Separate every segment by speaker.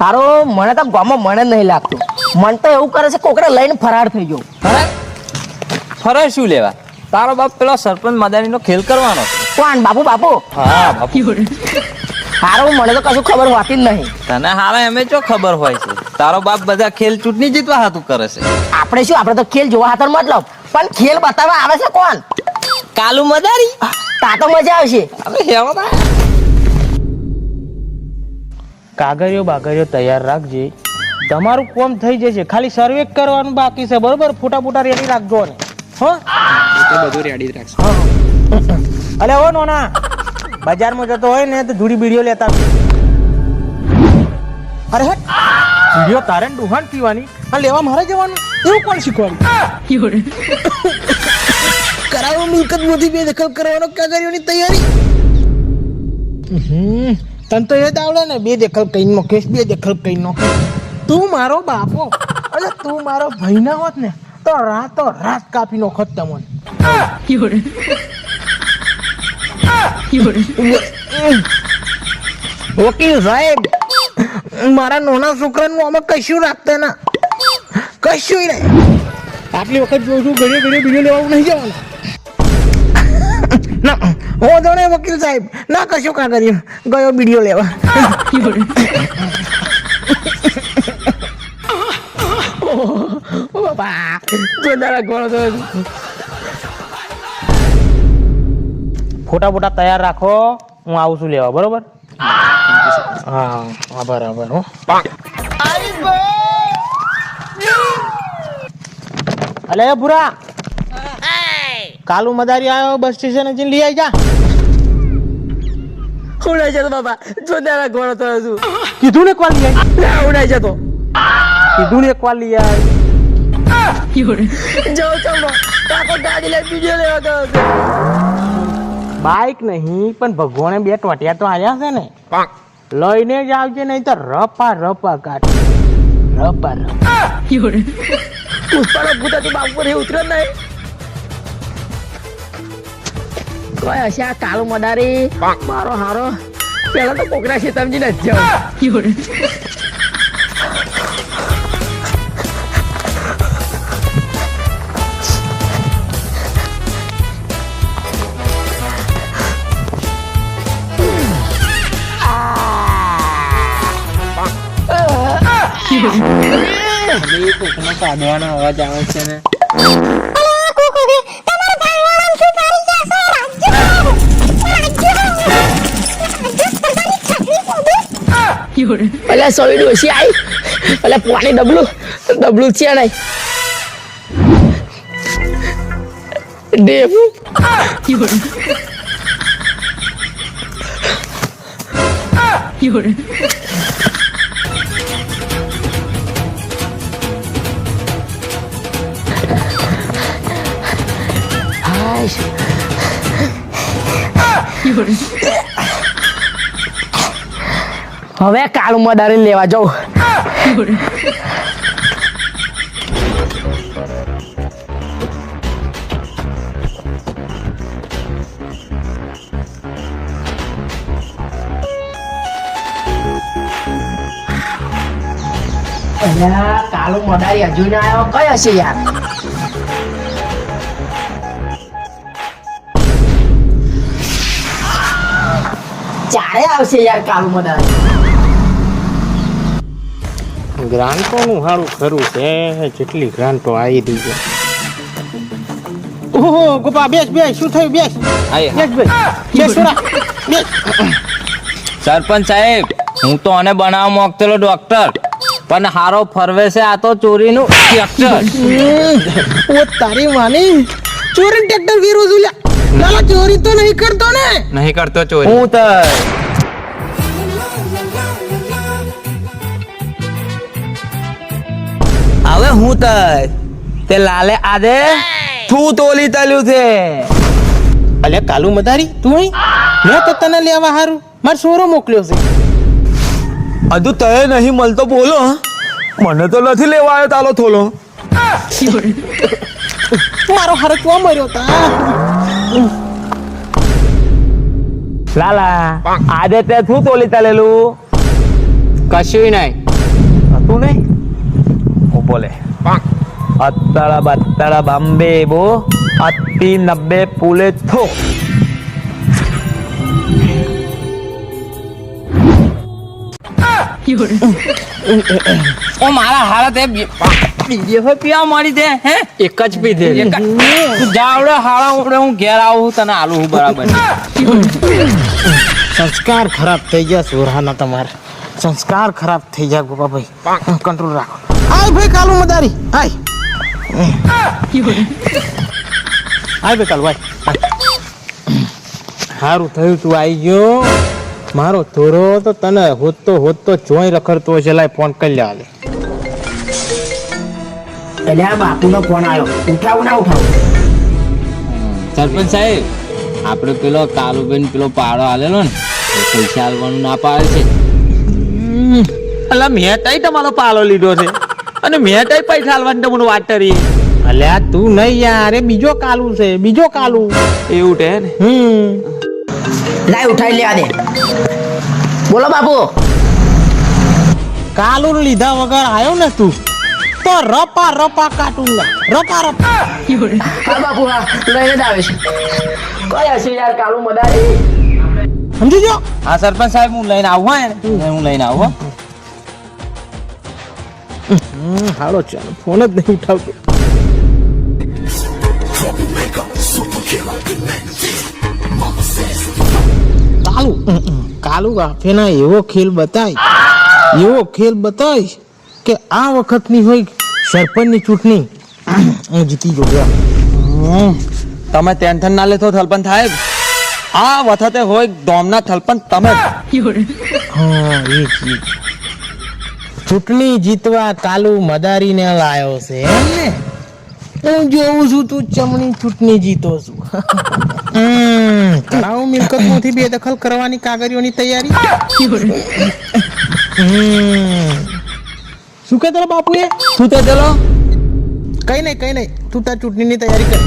Speaker 1: હારો મને તો ગામમાં મને નહીં લાગતું. મન તો એવું કરે છે કોકરા લઈને ફરાર થઈ ગયો.
Speaker 2: ફરે ફરે શું લેવા? તારો બાપ પેલો સરપંચ મદાનીનો ખેલ કરવાનો
Speaker 1: કોણ? બાપુ બાપુ?
Speaker 2: હા બાપુ.
Speaker 1: હારો મને તો કશું ખબર હોતી જ નહીં.
Speaker 2: તને હારા એમે ચો ખબર હોય છે. તારો બાપ બધા ખેલ ચૂંટણી જીતવા હાતું કરે છે.
Speaker 1: આપણે શું? આપણે તો ખેલ જોવા હાથર મતલબ પણ ખેલ બતાવવા આવે છે કોણ?
Speaker 2: કાલુ મદારી?
Speaker 1: તા તો મજા આવશે.
Speaker 2: હવે હેવા.
Speaker 3: કાગળિયો બાગળિયો તૈયાર રાખજે. તમારું કોમ થઈ જશે. ખાલી સર્વે કરવાનું બાકી છે. બરોબર? ફોટા ફોટા રેડી રાખજો ને હો?
Speaker 4: બધું રેડી જ રાખશું.
Speaker 3: અલે હો નોના. બજારમાં જતો હોય ને તો ધૂળી બીડીઓ લેતા. અરે હટ બીડીઓ તારે ડુહાણ પીવાની? અને લેવા મારે જવાનું? એવું કોણ શીખવાનું કરાવો મિલકત મોટી બે દખલ કરવાનો કાગળિયોની તૈયારી? હમ. તને તો એ જ આવડે ને બે દખલ કઈ નોખીશ બે દખલ કઈ નો તું મારો બાપો. અરે તું મારો ભાઈ ના હોત ને તો રાતો રાત કાપી નોખત તમને. વકીલ સાહેબ મારા નાના છોકરાનું આમાં કશું રાખતા ના. કશું નહીં. આટલી વખત જોઉં છું ઘડીએ ઘડીએ બીજો લેવાનું નહીં જવાનું. ના હું તો નહીં વકીલ સાહેબ. ના કશું કા કર્યું? ગયો વીડિયો લેવા. ઓ બાપા જોરદાર ગોળો તો ફોટા ફોટા તૈયાર રાખો હું આવું છું લેવા બરોબર? હા બરાબર હો. અલે ભૂરા! કાલુ મદારી આવ્યો બસ સ્ટેશન જઈને લઈ આવી જા.
Speaker 1: ઉડાઈ જતો બાબા જોરદાર ઘોડો તો છું.
Speaker 3: કીધું ને કોલ લઈ આવી
Speaker 1: ઉડાઈ જતો.
Speaker 3: કીધું ને એક વાર લઈ આવી
Speaker 1: જાઉં ચાલો. કાકો ગાડી લઈ બીજો લેવા ગયો છે.
Speaker 3: બાઈક નહીં પણ ભગવાને બે ટોટિયા તો આવ્યા છે ને. લઈને જ આવજે નહીં તો રપા રપા કાઢ રપા રપા.
Speaker 1: ઉપર ભૂતા તો બાપ ઉપર ઉતરે જ નહીં. કોઈ હશે આ કાળો મદારી મારો હારો પેલા તો કોકરા છે સમજી નથી જાવ
Speaker 2: કાઢવાનો અવાજ આવે છે ને
Speaker 1: અલ્યા સોળી ડોસી આવી અલ્યા પાણી ડબલું ડબલું છે નહીં ડેવું હાય હવે કાળું મદારી લેવા જાઉં. કાળું મદારી હજુ ના આવ્યો કઈ હશે યાર? ચારે આવશે યાર કાળું મદારી
Speaker 3: ગ્રાન્ટોનું સારું ખરું છે. જેટલી ગ્રાન્ટો આવી દઈ છે. ઓહો ગોપા બેસ બેસ શું થયું? બેસ. બેસ બેસ. બેસ સુરા બેસ.
Speaker 2: સરપંચ સાહેબ હું તો આને બનાવવા માંગતેલો ડોક્ટર પણ હારો ફરવે છે આ તો ચોરીનું ટ્રેક્ટર
Speaker 3: ઓ તારી માની. ચોરી ટ્રેક્ટર ગીરો છું લ્યા. લાલા ચોરી તો નહીં કરતો ને.
Speaker 4: નહીં કરતો ચોરી.
Speaker 2: હું તો હું તય. તે લાલે આદે તું તોલી તલ્યું છે.
Speaker 3: અલે કાલુ મદારી તું અહીં? મેં તો તને લેવા હારું. માર સોરો મોકલ્યો છે.
Speaker 2: હજુ તય નહીં મળતો બોલો મને તો નથી લેવા આવ્યો તાલો થોલો.
Speaker 3: મારો હારો ચો મર્યો તા?
Speaker 2: લાલા આજે તે શું તોલી તલેલું. કશું નહીં.
Speaker 3: હતું નહીં?
Speaker 2: ઊભો અත්තળ બત્તળ બોમ્બે બો અત્તી નબ્બે પુલે થો ઓ મારા હારા તે બીજે હોય પીવા મારી દે હે
Speaker 4: એક જ
Speaker 2: પી દે તું જાવડે હારા ઉપડે હું ઘેર આવું તને આલુ હું બરાબર
Speaker 3: સંસ્કાર ખરાબ થઈ ગયા સોરાના તમારા. સંસ્કાર ખરાબ થઈ ગયા ગોપાભાઈ કંટ્રોલ રાખો. આય ભાઈ કાલુ મદારી. આય આય ભાઈ કાલુ આય સારું થયું તું આવી ગયો. મારો થોરો તો તને હોતો હોતો જોઈ રખડતો છે લાય ફોન કરી લે
Speaker 1: એટલે આ બાપુનો ફોન આવ્યો ઉઠાવું ના ઉઠાવું?
Speaker 2: સરપંચ સાહેબ આપણે પેલો કાલુબેન પેલો પાડો આલેલો ને એ પૈસા આલવાનું ના પાડે છે.
Speaker 3: અલા મેં તઈ તમારો પાલો લીધો છે. અને મેં કઈ પૈસા હાલવાની તમને વાત કરી. અલ્યા તું નહીં યાર એ બીજો કાલુ છે બીજો કાલુ.
Speaker 4: એવું છે ને?
Speaker 3: હમ.
Speaker 1: લાય ઉઠાઈ લેવા દે બોલો બાપુ.
Speaker 3: કાલુ લીધા વગર આવ્યો ને તું તો રપા રપા કાટું રપા રપા
Speaker 1: હા બાપુ હા. લઈને જ આવે છે. કઈ હશે યાર કાલુ મદારી.
Speaker 3: સમજી જો
Speaker 2: હા સરપંચ સાહેબ હું લઈને આવું હા હું લઈને આવું
Speaker 3: હાલો ચાલો ફોન જ નહીં ઉઠાવતો કાલુ. કાલુ આફેના એવો ખેલ બતાય એવો ખેલ બતાય કે આ વખતની હોય સરપંચની ચૂંટણી હું જીતી ગયો
Speaker 4: તમે ટેન્શન ના લેતો થલપન થાય આ વખતે હોય ડોમના થલપન તમે.
Speaker 3: હા એક. ચૂંટણી જીતવા કાલુ મદારીને લાયો છે, એમ ને? હું જોઉં છું, તું ચમણી ચૂંટણી જીતો છું. કરાવું મિલકતમાંથી બેદખલ કરવાની કાગળીઓની તૈયારી. શું કે તારા બાપુએ?
Speaker 2: શું તે ચલો.
Speaker 3: કઈ નહીં કઈ નહીં. તું તાર ચૂંટણીની તૈયારી કર.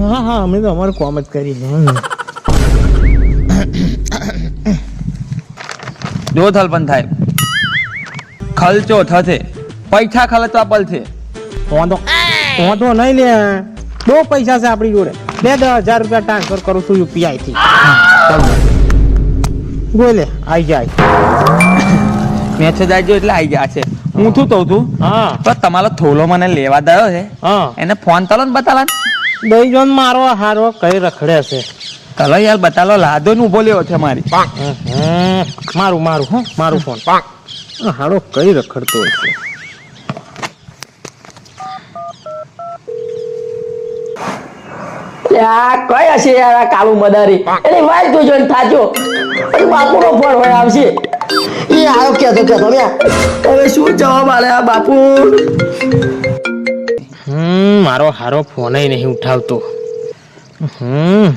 Speaker 3: હા હા અમે તો અમારું કોમ જ કરી છે.
Speaker 4: જો થલપન સાહેબ ખર્ચો થશે. પૈસા ખર્ચવા પડશે.
Speaker 3: વાંધો વાંધો નહીં લે. બહુ પૈસા છે આપણી જોડે. બે દસ હજાર રૂપિયા ટ્રાન્સફર કરું છું યુપીઆઈ થી. બોલે આઈ જાય.
Speaker 4: મેસેજ આવી એટલે આવી ગયા છે. હું શું કહું છું?
Speaker 3: હા.
Speaker 4: પણ તમારો થોલો મને લેવા દયો છે.
Speaker 3: હા.
Speaker 4: એને ફોન તલો ને બતાલા
Speaker 3: દઈ જો મારો હારો કઈ રખડે છે.
Speaker 4: તલો યાર બતાલો. લાદો ને ઊભો લેવો છે મારી.
Speaker 3: હમ, મારું મારું હો. મારું ફોન. હારો કઈ રખડતો હશે?
Speaker 1: કઈ હશે યાર આ કાળું મદારી? એટલે વાય તું જોઈને થાજો પછી બાપુનો ફોન હોય આવશે. એ આવ્યો કેતો કેતો હવે શું જવાબ આલે આ બાપુ?
Speaker 3: હમ મારો હારો ફોન નહીં ઉઠાવતો. હમ.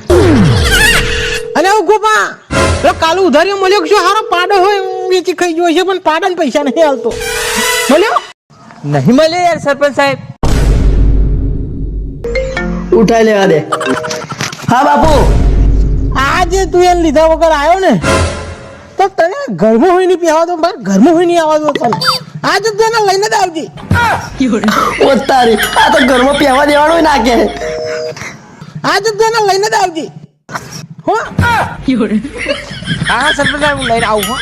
Speaker 3: અને ઓ ગોપા કાલુ ઉધારી મળ્યો કે શું હારો પાડો હોય? વેચી ખાઈ ગયો છે પણ પાડન પૈસા નહીં હાલતો. મળ્યો?
Speaker 2: નહીં મળે યાર સરપંચ સાહેબ.
Speaker 1: ઉઠાઈ લેવા દે. હા બાપુ.
Speaker 3: આજે તું એને લીધા વગર આવ્યો ને તો તને ઘરમાં હોય નહીં પીવા દો મારે ઘરમાં હોય નહીં આવવા દો તને. આજે તું એને લઈને જ આવજે.
Speaker 1: તારી આ તો ઘરમાં પીવા દેવાનું નાખે.
Speaker 3: આજે તું એને લઈને જ આવજે. હો
Speaker 2: હા સરપંચ સાહેબ હું લઈને આવું હો.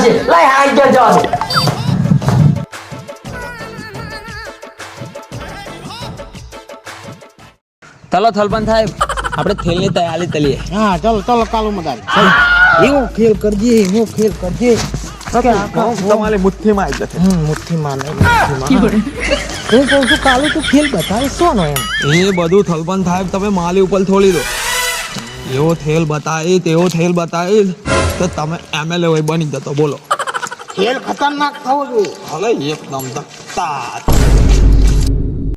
Speaker 1: એટલે લઈ ઘેર આવશે લાય હા જવા દે
Speaker 4: તલો થલપન સાહેબ આપણે થેલની તૈયારી તલીએ
Speaker 3: હા ચલો ચલો કાલુ મદારી એવો ખેલ કરજે એવો ખેલ કરજે.
Speaker 4: તમારી મુઠ્ઠીમાં આવી જશે.
Speaker 3: મુઠ્ઠી મુઠ્ઠીમાં હું કહું છું કાલુ તું ખેલ બતાવે શું નો એમ.
Speaker 4: એ બધું થલપન સાહેબ તમે માલી ઉપર થોડી દો. એવો થેલ બતાવી તેવો થેલ બતાવી તો તમે એમએલએ હોય બની જતો બોલો.
Speaker 3: ખેલ ખતરનાક થવો જોઈએ.
Speaker 4: ભલે એકદમ ધક્કા.